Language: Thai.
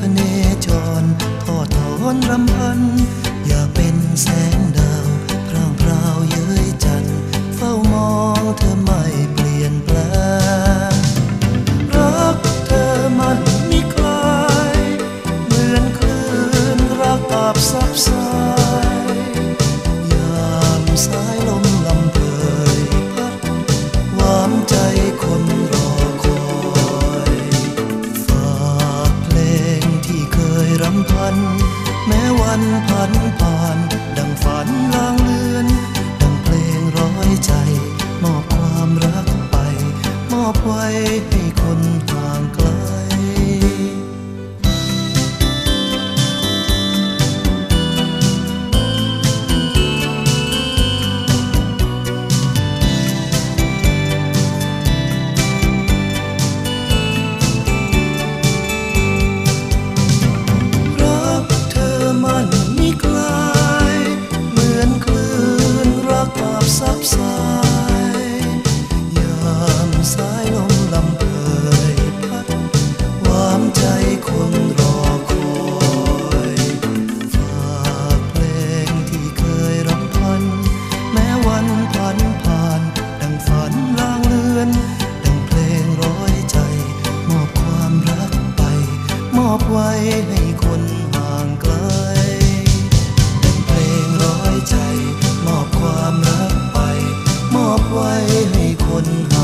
พเนจรทอดถอนรำพัน อยากเป็นแสงดาวพร่างพราวเย้ยจันเฝ้ามองเธอไม่เปลี่ยนแปลงรักเธอมันมิคลายเหมือนคลื่นรักอาบซับซายยามสาย แม้วันผ่านผ่าน ดังฝันลางเลือน ดังเพลงร้อยใจ มอบความรักไป มอบไว้ให้คนห่างไกล สายยามสายลมลำเพยพัดหวามใจคนรอคอยฝากเพลงที่เคยรำพัน แม้วันผ่านผ่าน ดังฝันลางเลือน ดังเพลงร้อยใจ มอบความรักไป มอบไว้ให้คนห่างไกล one